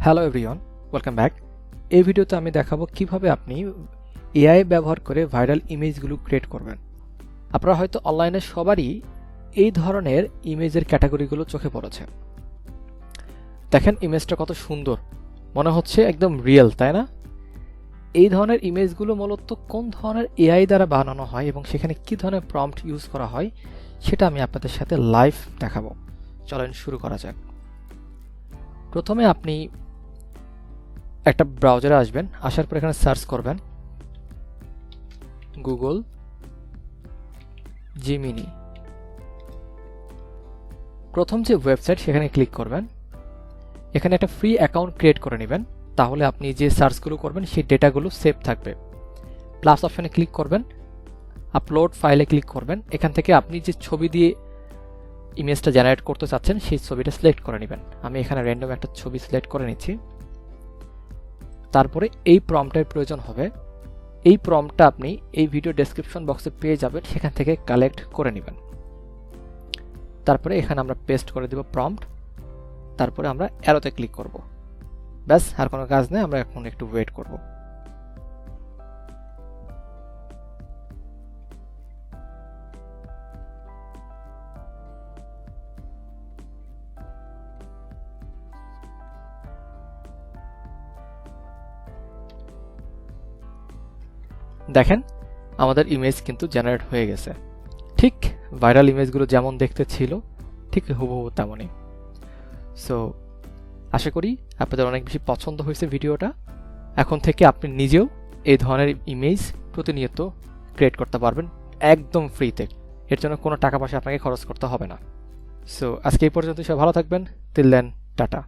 Hello everyone welcome back এই ভিডিওতে আমি দেখাবো কীভাবে আপনি এআই ব্যবহার করে ভাইরাল ইমেজগুলো ক্রিয়েট করবেন। আপনারা হয়তো অনলাইনে সবারই এই ধরনের ইমেজের ক্যাটাগরিগুলো চোখে পড়েছে। দেখেন ইমেজটা কত সুন্দর। মনে হচ্ছে একদম রিয়েল তাই না? এই ধরনের ইমেজগুলো মূলত কোন ধরনের এআই দ্বারা বানানো হয় এবং সেখানে কি ধরনের প্রম্পট ইউজ করা হয়, সেটা আমি আপনাদের সাথে লাইভ দেখাবো। চলেন শুরু করা যাক। প্রথমে আপনি একটা ব্রাউজারে আসবেন, আসার পর এখানে সার্চ করবেন গুগল জিমিনি প্রথম যে ওয়েবসাইট সেখানে ক্লিক করবেন, এখানে একটা ফ্রি অ্যাকাউন্ট ক্রিয়েট করে নেবেন, তাহলে আপনি যে সার্চগুলো করবেন সেই ডেটাগুলো সেভ থাকবে। প্লাস অপশানে ক্লিক করবেন আপলোড ফাইলে ক্লিক করবেন, এখান থেকে আপনি যে ছবি দিয়ে ইমেজটা জেনারেট করতে চাচ্ছেন, সেই ছবিটা সিলেক্ট করে নেবেন। আমি এখানে র্যান্ডম একটা ছবি সিলেক্ট করে নিচ্ছি। তারপরে এই প্রম্পটের প্রয়োজন হবে। এই প্রমটা আপনি এই ভিডিও ডেসক্রিপশন বক্সে পেয়ে যাবেন, সেখান থেকে কালেক্ট করে নেবেন। তারপরে এখানে আমরা পেস্ট করে দেব প্রম্পট তারপরে আমরা অ্যারোতে ক্লিক করব। ব্যাস, আর কোনো কাজ নেই, আমরা এখন একটু ওয়েট করব। দেখেন, আমাদের ইমেজ কিন্তু জেনারেট হয়ে গেছে। ঠিক ভাইরাল ইমেজগুলো যেমন দেখতে ছিল, ঠিক হুবহু তেমনই। সো আশা করি আপনাদের অনেক বেশি পছন্দ হয়েছে ভিডিওটা। এখন থেকে আপনি নিজেও এই ধরনের ইমেজ প্রতিনিয়ত ক্রিয়েট করতে পারবেন একদম ফ্রিতে এর জন্য কোনো টাকা পয়সা আপনাকে খরচ করতে হবে না। সো আজকে এই পর্যন্ত সব ভালো থাকবেন। তিল দেন টাটা।